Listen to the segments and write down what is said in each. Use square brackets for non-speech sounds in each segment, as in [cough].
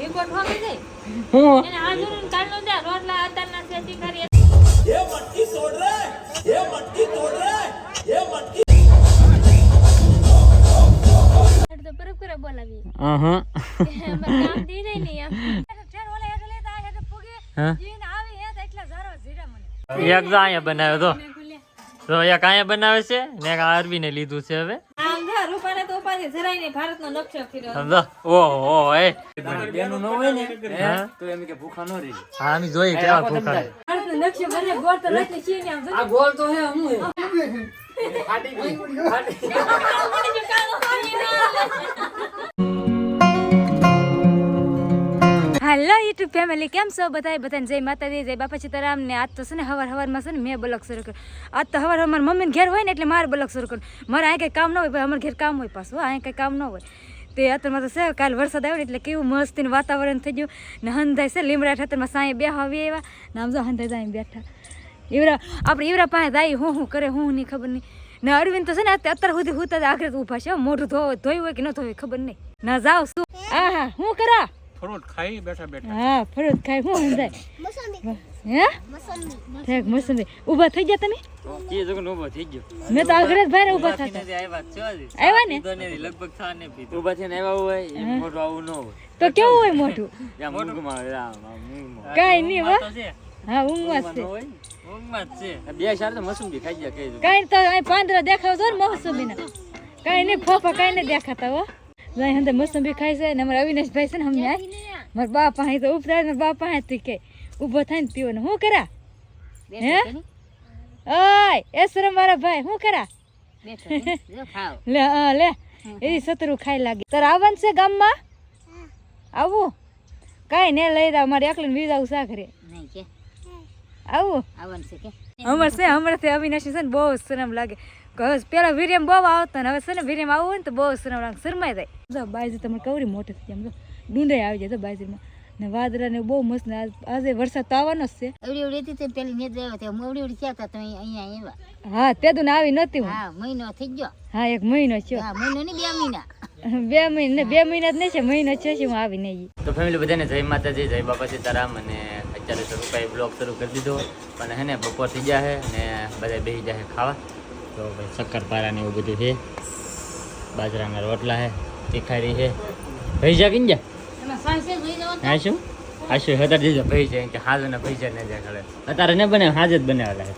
Report હોમે એક અહીંયા બનાવ્યો તો. તો એક અહીંયા બનાવે છે ને એક આરબી ને લીધું છે હવે. આમ રૂપાને તો ઉપાધિ જરાય નહીં ભારતનો નકશો સમજો ઓહો ઓહો એ. બેનું ન હોય ને? તો એમ કે ભૂખા ન રહી. હા અમે જોઈ કેવા ભૂખા ભારતનો નકશો બને ગોળ તો લઈને છીએ ને આ ગોળ તો હે હું. ફાટી ગઈ ફાટી [laughs] હેલો યુટ્યુબ ફેમિલી કેમ છો બધા બધાને જય માતાજી, જય બાપા સીતારામ ને આજ તો છે ને હવાર હવારમાં છે ને મેં બ્લોક શરૂ કર્યો. આજ તો હવાર હવાર મમ્મીને ઘેર હોય ને એટલે મારે બ્લોક શરૂ કર્યું મારે અહીં કંઈ કામ ન હોય ભાઈ અમારે ઘેર કામ હોય પાછું અહીં કંઈ કામ ન હોય. તે અત્યારમાં તો છે, કાલ વરસાદ આવ્યો ને એટલે કેવું મસ્ત વાતાવરણ થઈ ગયું. ને હંધાય છે, લીમડા ઠેતરમાં સાંઈ બે આવી એવા ને આમ જો હંધાય જાય બેઠા. ઈવરા, આપણે ઈવરા પાસે જાય, હું હું કરે, હું નહીં, ખબર નહીં. ને અરવિંદ તો છે ને અત્યાર સુધી હું તો આખરે ઊભા છે, હો. મોઢું ધોયું હોય કે ન ધોયું ખબર નહીં. ના જાવ શું? આહા, હું કરા? ફ્રૂટ ખાઈ બેઠા બેઠા. હા ફરજ ખાઈ હું સમજાય? હે? ઠેક મોસંબી. ઊભા થઈ ગયા તમે? એ જગન ઊભો થઈ ગયો. મેં તો આગળ જ ભાઈ ઊભા થતા. આવ્યા છો આવ્યા ને? લગભગ થા ને પીધું. ઊભા થઈને આવ્યા હોય એ મોટું આવું ન હોય. તો કેવું હોય મોટું મૂંગમાં. કાંઈ નહીં હો. હા ઊંઘમાં છે. ઊંઘમાં છે. બે શાર તો મસુંબી ખાઈ ગયા કઈ તો અહીં પાંદરા દેખાવ જો ને મોસંબીના. કાંઈ નહીં ફોફા કાંઈ નહીં દેખાતા હો. અહીં અંદર મોસંબી ખાય છે ને અમારા અવિનાશભાઈ છે ને હમને મારા બાપ અહીં તો ઉપરા મારા બાપ અહીંથી કે ઊભો થાય ને પીવો ને શું કરા હે? ઓય એ શરમ મારા ભાઈ શું કરા? લે લે એ સતરું ખાઈ લાગે. તારે આવવાનું છે ગામમાં? આવું? કાંઈ ને લઈ જાવ મારે એકલીને વી જાવ શા ઘરે આવું? અમારે છે હમણાંથી અવિનાશી છે ને બહુ શરમ લાગે. હવે પેલા વીરેમ બહુ આવતા ને હવે છે ને વીરેમ આવવું હોય ને તો બહુ લાગે શરમાઈ જાય. જો બાજુ તમને કવરી મોટી થઈ જાય. ડુંડાઈ આવી જાય તો બાજુમાં ને વાદરા ને બહુ મસ્ત આજે વરસાદ તો આવવાનો જ છે. એવડી એવડી હતી તે પેલી ને જ આવ્યો તે હું એવડી ક્યાં હતા તમે અહીંયા આવ્યા. હા તે તો આવી નહોતી હા. મહિનો થઈ ગયો. હા એક મહિનો થયો. હા મહિનો ને બે મહિના. બે મહિના બે મહિના જ નહીં છે મહિનો છે હું આવી નહીં. તો ફેમિલી બધાને જય માતાજી જય બાપા સીતારામ અને અત્યારે તો રૂપાએ બ્લોગ શરૂ કરી દીધો. પણ હે ને બપોર થઈ જાય ને બધા બેસી જાય ખાવા. તો ભાઈ શક્કરપારા ને એવું બધું છે બાજરાના રોટલા છે તીખારી છે ભાઈ જા કિન જા હા શું? હા શું હતા દીધો ભાઈ છે કે હાજ ને ભાઈ છે ને જાય ખડે અત્યારે ને બને હાજ જ બનાવેલા છે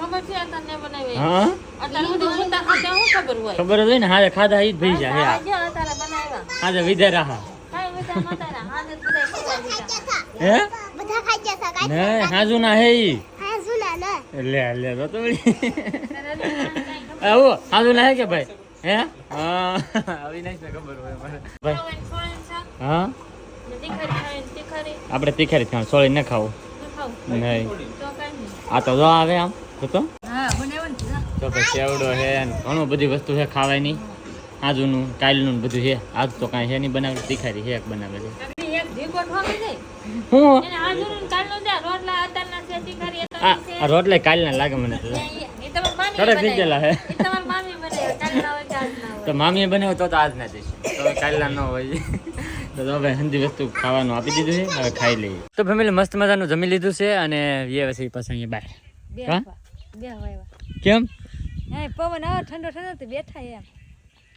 ખબર છે તને બનાવી? હા? અત્યારે સુધી મોટા ખાતા હું ખબર હોય? ખબર જ હોય ને હાજે ખાધા ઈ જ ભાઈ છે હે આ. આજે અત્યારે બનાવ્યા. હાજે વિધે રાહા. કાંઈ વિચાર નહોતા ને આજે બધા ખબર દીધા હે? બધા ખાઈ ગયા હતા ને હાજુ ના હે ઈ. હા સુના લે લે તો તો. આવો હે કે ભાઈ? હે? હા. અવિનાશ ને ખબર હોય ભાઈ. હા? આપણે તીખારી ખાવ સોળી ન ખાવું. નહીં. આ તો જો આવે આમ. તો. તો પછી સેવડો છે ઘણું બધી વસ્તુ છે ખાવાની. આજુનું, કાલનું બધું છે. આજ તો કાંઈ છે નહીં બનાવેલું. તીખારી છે એક બનાવે છે હું? આ આ રોટલા કાલના લાગે મને તો. કડક હે. તો મામીએ બનાવ્યો તો તો આજ ના જઈશ તો કાલના ન હોય. તો હવે હંધી વસ્તુ ખાવાનું આપી દીધું છે હવે ખાઈ લઈએ. તો ફેમિલી મસ્ત મજાનું જમી લીધું છે અને એ પછી પાછા અહીંયા બહાર. કેમ? પવન આવે ઠંડો ઠંડો બેઠા એમ.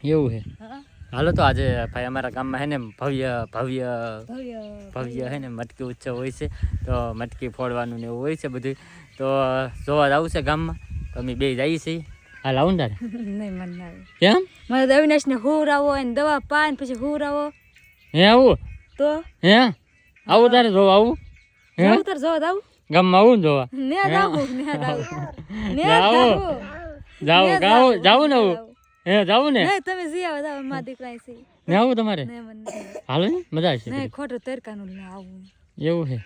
એવું છે હા. હાલો તો આજે ભાઈ અમારા ગામમાં હે ને ભવ્ય ભવ્ય ભવ્ય. હે ને મટકી ઉત્સવ હોય છે. તો મટકી ફોડવાનું ને એવું હોય છે બધું. તો જોવા જ છે ગામમાં? તો અમે બે જઈએ છીએ. હાલ આવું ને તારે? [laughs] નહીં મન કેમ? મારે તો અવિનાશ ને હુરાવો એને દવા પાન પછી હુરાવો હે આવું? તો? હે? આવું તારે જોવા આવું? હે? જાવું જોવા જોવા આવું ગામમાં આવું ને જોવા? ને જાવ ને જાવ ને જાવું. જાવું જાવું ગાવું જાવું ને આવું. હે જાવ ને. નહીં તમે જી આવો જાવ મા દીકરા છે ને આવું તમારે? નહીં મન નહીં. હાલો ને મજા આવશે નહીં ખોટું તરકાનું ના આવું. એવું છે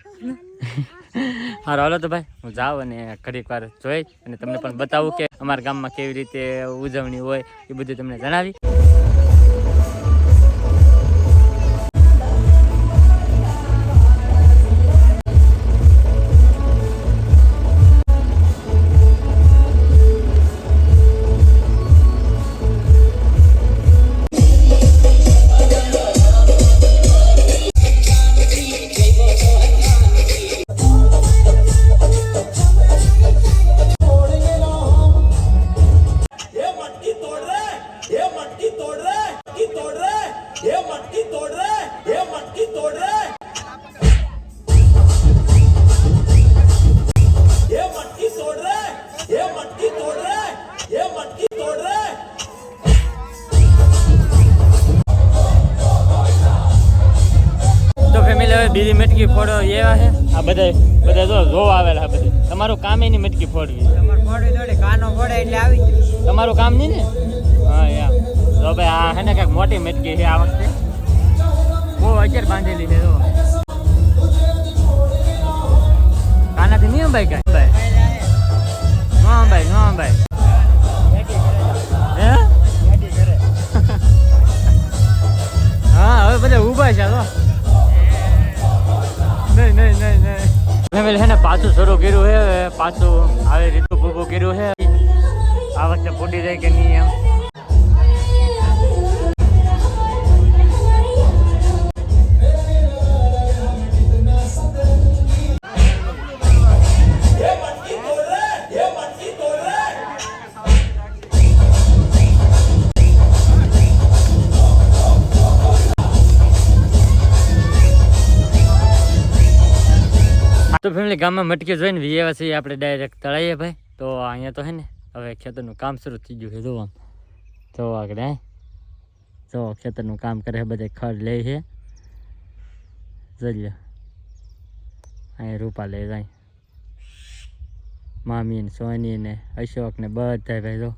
હારો હાલો તો ભાઈ હું જાઉં અને ઘડીક વાર જોઈ અને તમને પણ બતાવું કે અમારા ગામમાં કેવી રીતે ઉજવણી હોય એ બધું તમને જણાવી. બીજી મટકી ફોડો એવા છે? આ બધા બધા જો જો આવેલા છે બધા તમારું કામ એની મટકી ફોડવી તમારે ફોડી દોડી કાનો ફોડે એટલે આવી જાય તમારું કામ નહીં ને? હા યા જો ભાઈ આ હે ને કાંઈક મોટી મટકી છે આ વખતે. બહુ અત્યારે બાંધેલી છે જો. કાનાથી નહીં ભાઈ કાંઈ ભાઈ હા ભાઈ હા? ભાઈ હે [laughs] હા હવે બધા ઊભા છે તો ફેમિલી છે ને પાછું શરૂ કર્યું છે પાછું આવી રીતું ભૂભું કર્યું છે. આ વખતે ફૂટી જાય કે નહીં એમ. તો ફેમિલી ગામમાં મટકી જોઈને વિયેવા છીએ આપણે ડાયરેક્ટ તળાઈએ ભાઈ. તો અહીંયા તો હે ને, હવે ખેતરનું કામ શરૂ થઈ ગયું છે જો આમ. જો આગળ, હે. જો ખેતરનું કામ કરે છે, બધે ખડ લે છે. જોઈ અહીંયા રૂપા લે જાય. મામી ને સોની ને અશોક ને બધા ભાઈ જો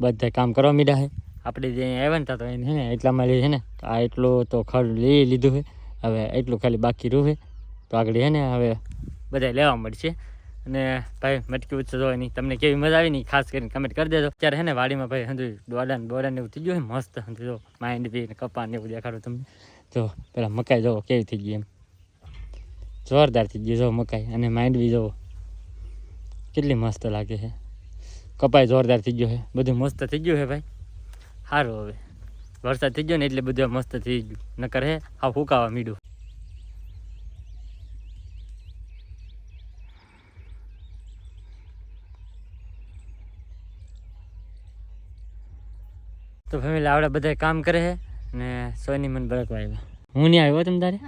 બધા કામ કરવા મીડા છે. આપણે જે આવ્યા ને તા એને હે ને, એટલામાં લે છે ને આ એટલું તો ખડ લઈ લીધું છે. હવે એટલું ખાલી બાકી રહ્યું છે. તો આગળ હે ને હવે બધા લેવા મળશે. અને ભાઈ, મટકી ઉચ્ચ નહીં. તમને કેવી મજા આવી નહીં? ખાસ કરીને કમેન્ટ કરી દેજો. ત્યારે હે ને વાડીમાં ભાઈ હંધુ દોડા ને બોડા ને એવું થઈ ગયું મસ્ત હંધુ જો માઇન્ડ બી ને કપા ને એવું દેખાડો તમને. જો, પેલા મકાઈ જોવો કેવી થઈ ગઈ એમ. જોરદાર થઈ ગઈ જો મકાઈ અને માઇન્ડ બી જોવો. કેટલી મસ્ત લાગે છે કપાઈ જોરદાર થઈ ગયો છે બધું મસ્ત થઈ ગયું છે ભાઈ. સારું હવે. વરસાદ થઈ ગયો ને એટલે બધું મસ્ત થઈ ગયું. નકર હે આ ફૂકાવા મીડું તો ફેમિલી આવડે બધા કામ કરે છે ને સોની મને બળકવા આવ્યા હું નહીં આવ્યો તમ તારે?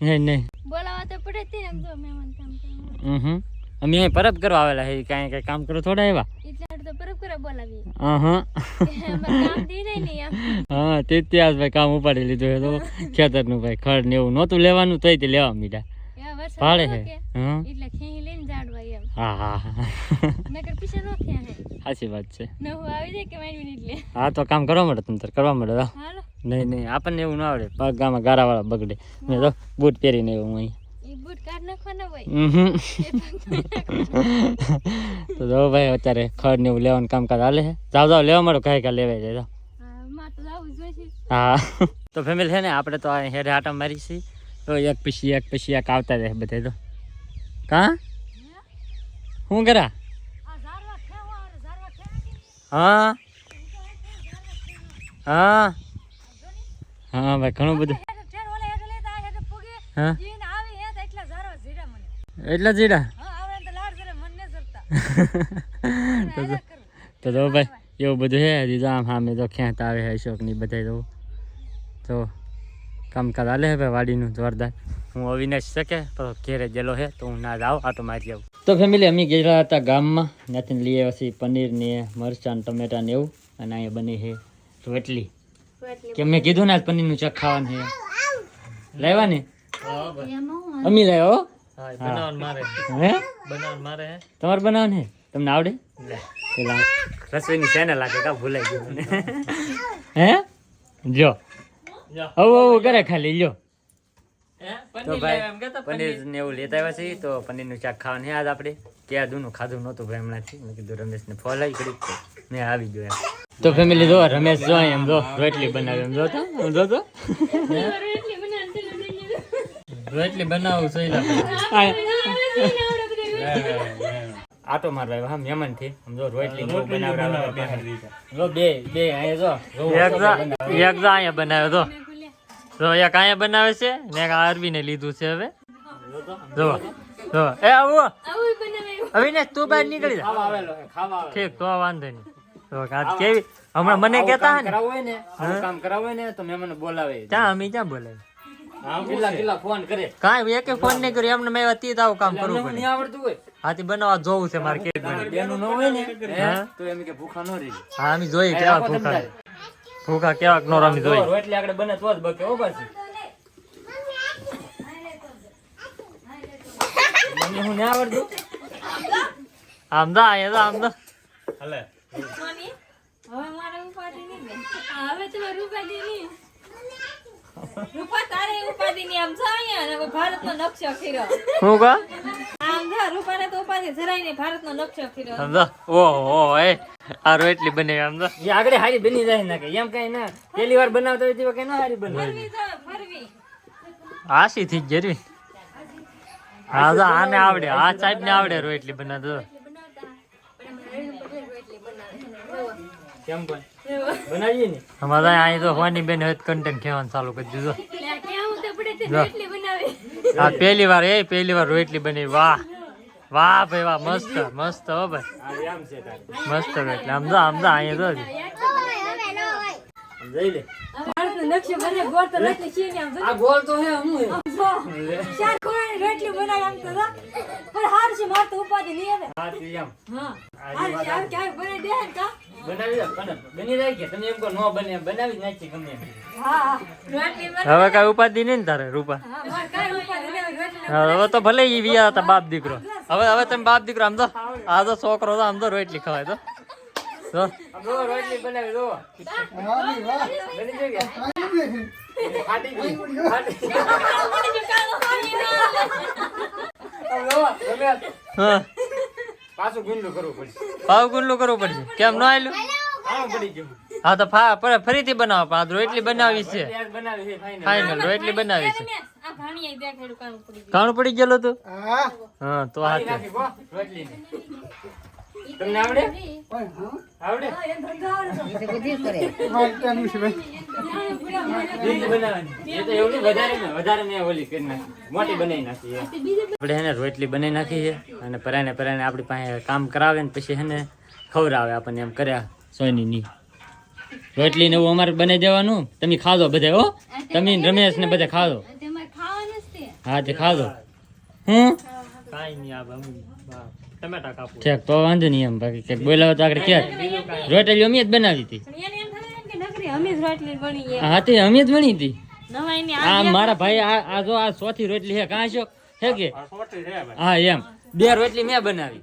નહીં નહીં. બોલાવા તો પડે તે એમ જો મહેમાન કામ કરવા. હમ. અમે અહીં પરબ કરવા આવેલા છે કાંઈ કાંઈ કામ કરો થોડા આવ્યા એટલે તો પરબ કરવા બોલાવી હા હા તે ત્યાં ભાઈ કામ ઉપાડી લીધું તો ખેતરનું ભાઈ ખડ ને એવું નહોતું લેવાનું તોય તે લેવા મીડા. ભાડે છે હા. એટલે ખેહી લઈને જાડવા એમ. હા હા હા. નકર પીછે નો હે. સાચી વાત છે. નવું આવી જાય કે માંડવી એટલે હા તો કામ કરવા મળે તમે તાર કરવા મળે હાલો. નહીં નહીં આપણને એવું ના આવડે. પગ ગામાં ગારાવાળા બગડે. મેં તો બૂટ પહેરીને એવું હું અહીં બૂટ કાઢ નાખવાના હોય? તો જો [laughs] ભાઈ અત્યારે ખડ ને એવું લેવાનું કામકાજ હાલે છે જાવ જાવ લેવા મળો કાંઈ કાંઈ લેવાય જાય હા તો હા. [laughs] તો ફેમિલી છે ને આપણે તો હેરે આટા મારી છીએ તો એક પછી એક પછી એક આવતા રહે બધે તો. કા? શું કરા? હા. હા હા. ભાઈ ઘણું બધું. હા એટલા જીડા [laughs] તો તો ભાઈ એવું બધું હે હજી આમ સામે તો ખેંચ આવે છે અશોકની બધા તો. તો કામકાજ હાલે છે ભાઈ વાડીનું જોરદાર. હું અવિનાશ શકે તો ઘેરે ગયેલો છે તો હું ના જાઉં તો મારી આવું. તો ફેમિલી અમે ગયેલા હતા ગામમાં. ત્યાંથી લઈ આવ્યા છીએ પનીર ને મરચાં ને ટમેટા ને એવું અને અહીંયા બની છે રોટલી. કે મેં કીધું ને આજ પનીરનું ચક ખાવાનું છે લાવ્યા ને? અમે લાવ્યો હો? હે તમારે બનાવવાનું હે? તમને આવડે? પેલા રસોઈની ચેનલ લાગે કા ભૂલાઈ ગયું મને. હે? જો. આવું આવું કરે ખાલી લ્યો. તો ભાઈ પનીર. ને એવું લેતા આવ્યા છીએ તો પનીરનું શાક ખાવાનું છે આજ આપણે. ક્યાં દૂનું ખાધું નહોતું ભાઈ હમણાંથી. મેં કીધું રમેશને ફોન આવી કરી મેં આવી ગયો એમ. તો ફેમિલી જો રમેશ જો એમ જો રોટલી બનાવે એમ જો તો એમ જો તો. રોટલી બનાવું સહેલા આટો મારવા ભાઈ હા મહેમાનથી સમજો રોટલી બહુ બનાવડાવવા જો બે બે અહીંયા જો એક જો એક જો અહીંયા બનાવ્યો તો જો એક અહીંયા બનાવે છે? ને આ અરબીને લીધું છે હવે. જો જો. એ આવો. આવું બનાવે અવિનાશ તું બહાર નીકળી જા. ઠીક તો વાંધો નહીં. તો આજ કેવી? હમણાં મને કહેતા ને. કામ કરાવવું હોય ને તો મહેમાન બોલાવે. ક્યાં અમે ક્યાં બોલાવે ફોન કરે? કાંઈ એક ફોન નહીં કર્યો એમને મેં તી આવું કામ કરવું પડે. આવડતું હોય. હાથી બનાવવા જોવું છે મારે કેક બેનું ન હોય ને તો એમ કે ભૂખા ન રહી હા અમે જોઈએ કેવા ભૂખા ભૂખા કેવા નો રમી જોઈ એટલે આગળ બને તો જ બકે ઓ પાછી. મને હું ના આવડતું? આમ દા આયા દા આમ દા. હલે. સોની હવે મારા ઉપાડી નહીં હવે તો રૂપાડી નહીં. રૂપા તારે ઉપાધિ ની આમ છો અહીંયા અને ભારતનો નકશો ફેરો હું કા? આમ જો રૂપાને તો ઉપાધિ જરાય નહીં ભારતનો નકશો ફેરો આમ ઓહો એ આ રોટલી બને આમ દા એ આગળ હારી બની જાય ના કે એમ કઈ ના. પહેલી વાર બનાવતા હોય તેવા કઈ ના હારી બને. તો આશી થી જરવી. હા તો આને આવડે આ સાહેબ ને આવડે રોટલી બનાવતો. કેમ પણ બનાવીએ ને? અમારે અહીં તો હોની બેન હવે કન્ટેન્ટ ખેવાનું ચાલુ કરી દીધું. આ પહેલી વાર એ પહેલી વાર રોટલી બની. વાહ. વાહ ભાઈ વાહ. મસ્ત મસ્ત હો ભાઈ. મસ્ત રોટલી. આમ તો આમ તો અહીંયા તો જઈ લે. રોટલી છે ને આમ જો. આ ગોળ તો હે હું જો, ચાર ખૂણાની રોટલી બનાવી આમ તો બનાવી દે બની. જાય કે? તમે એમ કહો નો બને બનાવી નાખી ગમે હવે કઈ ઉપાધિ નહીં ને તારે રૂપા? હા મારે કાંઈ ઉપાધિ નહીં આવે. રોટલી હવે તો ભલે ઈ વિયા હતા બાપ દીકરો. હવે હવે તમે બાપ દીકરો આમ તો આ તો છોકરો તો આમ તો રોટલી ખવાય તો. રોટલી બનાવી દો બની પાછું ગુંડું કરવું પડશે. પાવ ગુંડલું કરવું પડશે. કેમ ન ગયું. હા તો ફા પર ફરીથી બનાવો પણ આ રોટલી બનાવી છે. ફાઈનલ એટલી બનાવી છે. પડી કાણું પડી ગયેલું તું હા. હા તો હાથે તમને આવડે? આવડે? હા, એ ધંધો આવડે તો. એ તો બધું કરે મારે ત્યાંનું છે ભાઈ ત્યાં પૂરા મને બીજી બનાવવાની. એ તો એવું નહીં વધારે ને વધારે મેં ઓલી કરી નાખી. મોટી બનાવી નાખી એ. આપણે હેને રોટલી બનાવી નાખી છે અને પરાયને પરાયને આપણી પાસે કામ કરાવે ને પછી હેને ખવડાવે આપણને એમ કર્યા સોની ની રોટલી ને એવું અમારે બનાવી દેવાનું. તમે ખાધો બધા હો? તમે રમેશ ને બધા ખાધો. હા તે ખાધો. હું કાઈ નહીં આ ટમેટા કાપું ઠીક તો વાંધો નહીં એમ. બાકી બોલાવો તો આગળ ક્યાં રોટલી અમે જ બનાવી હતી. પણ એને એમ થાય એમ કે નકરી અમે જ રોટલી બની એમ. હા તે અમે જ બની હતી. આ મારા ભાઈ આ આ જો આ ચોથી રોટલી છે કાં છો? હે કે? હા એમ. બે રોટલી મેં બનાવી.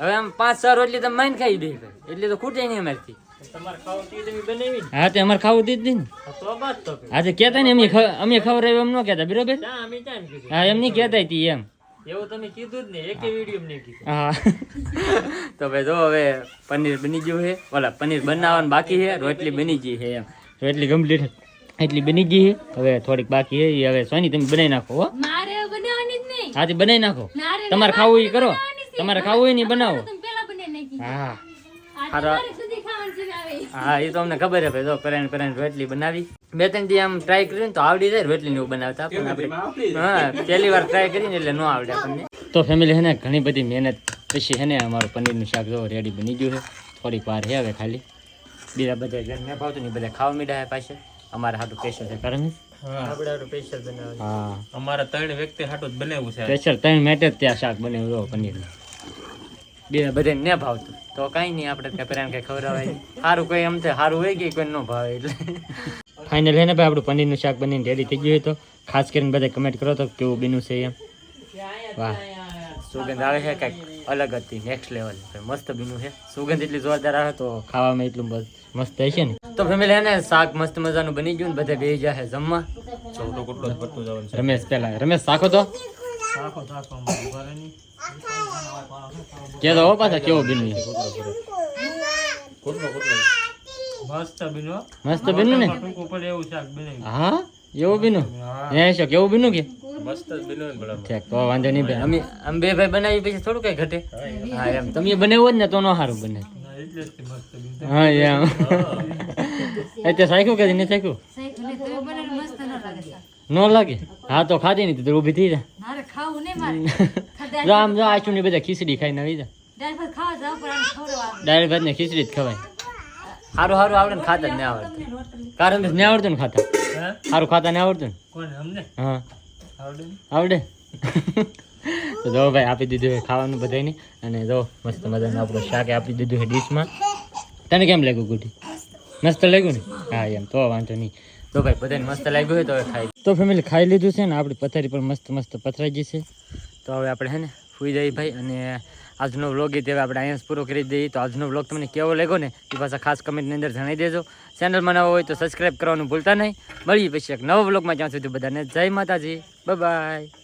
હવે આમ પાંચ છ રોટલી તમે માઈન ખાઈ દે એટલે તો ખૂટે નહીં અમારથી. હા તે અમારે ખાવું દીધી ને. આજે કહેતા ને અમે અમે ખવડાવ્યું એમ ન કહેતા બરોબર? હા એમ નહીં કહેતા હતી એમ. એવું તમે કીધું જ ને એક વીડિયો નહીં કીધું. હા. તો ભાઈ જો હવે પનીર બની ગયું છે. ઓલા પનીર બનાવવાનું બાકી છે રોટલી બની ગઈ છે એમ. રોટલી કમ્પ્લીટ એટલી બની ગઈ છે. હવે થોડીક બાકી છે. એ હવે સોની તમે બનાવી નાખો હો. મારે બનાવવાની જ નહીં. હાથી બનાવી નાખો. તમારે ખાવું એ કરો. તમારે ખાવું હોય ને બનાવો. તમે પેલા બનાવી નાખી. હા. આ હારા. તમારે સુધી ખાવાનું છે આવે હા એ તો અમને ખબર છે ભાઈ જો પરાને પરાને રોટલી બનાવી. બે ત્રણ દી આમ ટ્રાય કરીને તો આવડી જાય રોટલી ને એવું બનાવતા પણ આપણે હા પહેલી વાર ટ્રાય કરીને એટલે ન આવડે આપણને. તો ફેમિલી છે ને ઘણી બધી મહેનત પછી છે ને અમારું પનીરનું શાક જો રેડી બની ગયું છે. થોડીક વાર હે હવે ખાલી. બીજા બધા ઘર મેં ભાવતું નહીં બધા ખાવા મીડા પાસે અમારે હાટું સ્પેશિયલ છે કારણ હા. અમારા ત્રણ વ્યક્તિ હાટું જ બનાવ્યું છે. સ્પેશિયલ ત્રણ મેટ જ ત્યાં શાક બનાવ્યું પનીરનું. બીજા બધા ને ભાવતું. તો કાંઈ નહીં આપણે ત્યાં પેરાને કંઈ ખવડાવાય સારું કોઈ એમ છે સારું હોય કે કોઈ ન ભાવે એટલે. ફાઇનલ હે ને ભાઈ આપણું પનીરનું શાક બનીને રેડી થઈ ગયું હોય તો ખાસ કરીને બધા કમેન્ટ કરો તો કેવું બીનું છે એમ. વાહ. સુગંધ આવે છે કંઈક અલગ હતી નેક્સ્ટ લેવલ મસ્ત બીનું છે. સુગંધ એટલી જોરદાર આવે તો ખાવામાં એટલું બસ મસ્ત હશે ને. તો ફેમિલી હે ને શાક મસ્ત મજાનું બની ગયું ને બધા બે જાય જમવા. રમેશ પેલા રમેશ શાકો તો કે તો હો પાછા કેવો કુટલો મસ્ત બીનો મસ્ત બન્યું ને? ટૂંકું એવું શાક બનાવ્યું. હા? એવું બીનું હે. શો કેવું બીનું કે? મસ્ત બીનું બરાબર ઠીક તો વાંધો નહીં ભાઈ. અમે અમે બે ભાઈ બનાવી પછી થોડું કઈ ઘટે. હા એમ. તમે બનાવ્યું જ ને તો નો સારું બને. એટલે જ તે મસ્ત બીનું હા એમ. એટલે સાખ્યું કે નહીં સાખ્યું સાહેબ ને તો એવું બનાવીને મસ્ત ન લાગે શાક. ન લાગે? હા તો ખાધી નહીં તો ઊભી થઈ જા મારે ખાવું નહીં મારે. [laughs] જો આમ જો આચું ની બધા ખીચડી ખાઈને આવી જા. ડાયરેક્ટ ભાત ને ખીચડી જ ખવાય. સારું સારું આવડે ને ખાતા જ નહીં આવડતું. કારણ નહીં આવડતું ને ખાતા. સારું ખાતા નહીં આવડતું ને? હા. આવડે [laughs] તો જો ભાઈ આપી દીધું છે ખાવાનું બધાને અને જો મસ્ત મજાનું આપણું શાક આપી દીધું છે ડીશમાં. તને કેમ લાગ્યું ગુડી મસ્ત લાગ્યું ને? હા એમ તો વાંધો નહીં. તો ભાઈ, બધાને મસ્ત લાગ્યું હોય તો હવે ખાઈ. તો ફેમિલી ખાઈ લીધું છે ને, આપણી પથારી પણ મસ્ત મસ્ત પથરાઈ ગઈ છે. તો હવે આપણે હે ને, સુઈ જઈએ ભાઈ, અને આજનો વ્લોગ એ આપણે અહીંયા પૂરો કરી દઈએ. તો આજનો વ્લોગ તમને કેવો લાગ્યો ને, એ પાછા ખાસ કમેન્ટની અંદર જણાવી દેજો. ચેનલમાં નવો હોય તો સબસ્ક્રાઈબ કરવાનું ભૂલતા નહીં. મળીએ પછી એક નવો વ્લોગમાં જ્યાં સુધી બધાને જય માતાજી. બાય